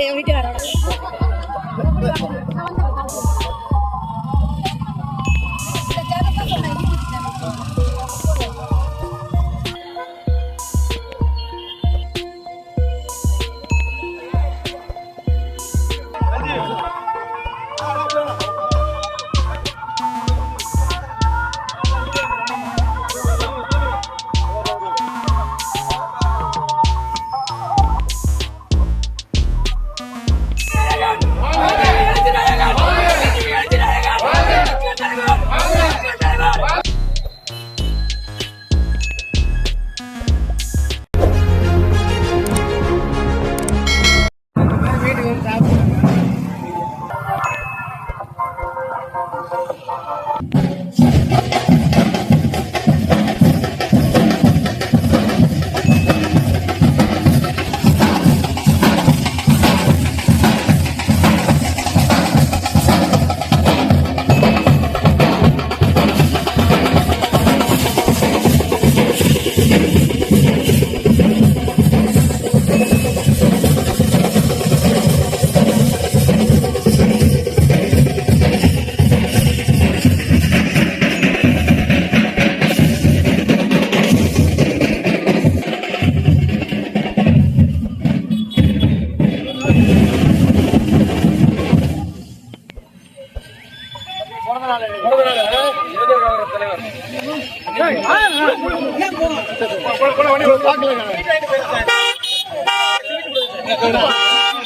യോമിക്ക് യോമിക്ക്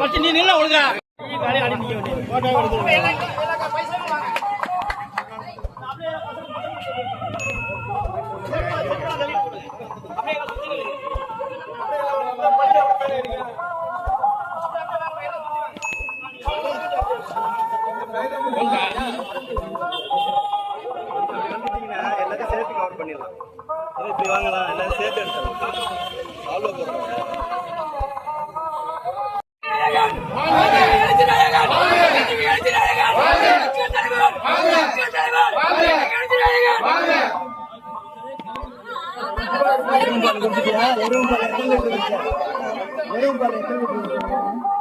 அவ்வளோதான் நீ நில்ல ஒழுங்கா. எல்லாத்தையும் சேர்த்து கவர் பண்ணிடலாம். இப்படி வாங்கலாம். எல்லாத்தையும் சேர்த்து எடுத்துடலாம். அவ்வளோ போகிறோம் வெறும் பால் வெறும் பால் எத்தனை லிட்டர் வெறும் பால்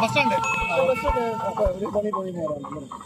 bus stand bus stand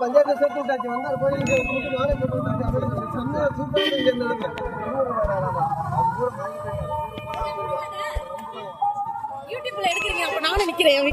panchayat சேர்த்து விட்டாச்சு வந்தா கோயிலுக்கு நானே போட்டு விட்டாச்சு யூடியூப்ல எடுக்கிறீங்க அப்ப நானும் நிக்கிறேன் என்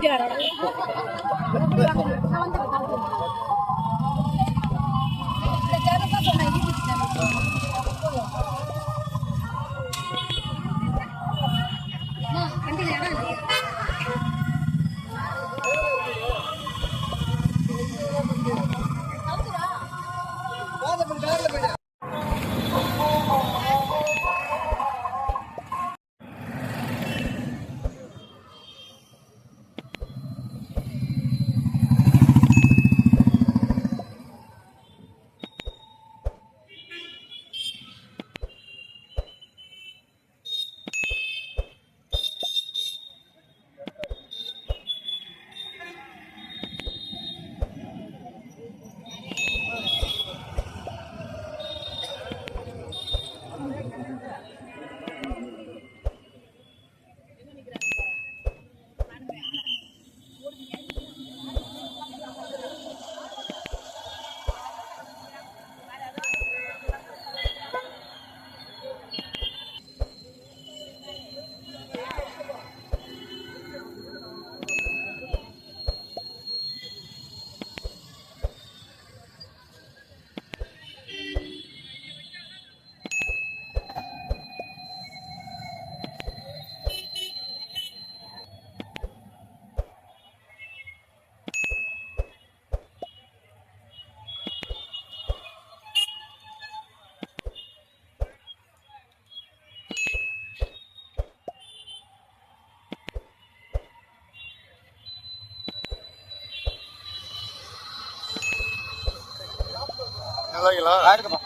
வீட்டுக்காரோட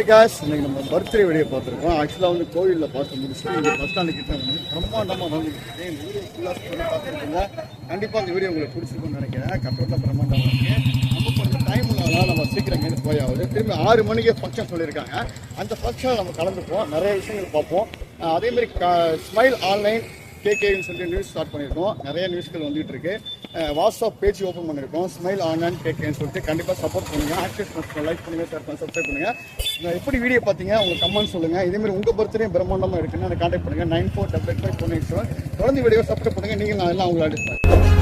ஹாய் காஸ் இன்றைக்கி நம்ம பர்த்டே வீடியோ பார்த்துருக்கோம். ஆக்சுவலாக வந்து கோவிலில் பார்த்து முடிச்சுட்டு இங்கே பஸ் ஸ்டாண்டு கிட்ட வந்து பிரம்மாண்டமாக வந்து இந்த வீடியோ ஃபுல்லாக சொல்லி கண்டிப்பாக இந்த வீடியோ உங்களுக்கு பிடிச்சிருக்கும்னு நினைக்கிறேன். கட்டோட்டில் பிரம்மாண்டமாக இருக்குது நம்ம கொஞ்சம் டைம் இல்லாதனால நம்ம சீக்கிரம் கேட்டு போய் ஆகுது. திரும்பி ஆறு மணிக்கே ஃபங்க்ஷன் சொல்லியிருக்காங்க. அந்த ஃபங்க்ஷனில் நம்ம கலந்துப்போம் நிறைய விஷயங்கள் பார்ப்போம். அதேமாரி க ஸ்மைல் ஆன்லைன் கேகேன்னு சொல்லி நியூஸ் ஸ்டார்ட் பண்ணியிருக்கோம். நிறைய நியூஸ்கள் வந்துட்டு இருக்கு வாட்ஸ்அப் பேஜ் ஓப்பன் பண்ணியிருக்கோம். ஸ்மைல் ஆன்லைன் கேகேன்னு சொல்லிட்டு கண்டிப்பாக சப்போர்ட் பண்ணுங்க. ஆக்சஸ் லைக் பண்ணுங்க ஷேர் பண்ணி சப்ஸ்கிரைப் பண்ணுங்க. எப்படி வீடியோ பார்த்தீங்க? உங்க கமெண்ட் சொல்லுங்க. இதேமாதிரி உங்கள் உங்க பர்த்டே பிரம்மாண்டமாக இருக்குன்னு அதை கான்டாக்ட் பண்ணுங்க. Nine four double five one eight seven தொடர்ந்து வீடியோ சப்ஸ்கிரைப் பண்ணுங்க. நீங்கள் நான் எல்லாம் உங்களை அடிப்பேன்.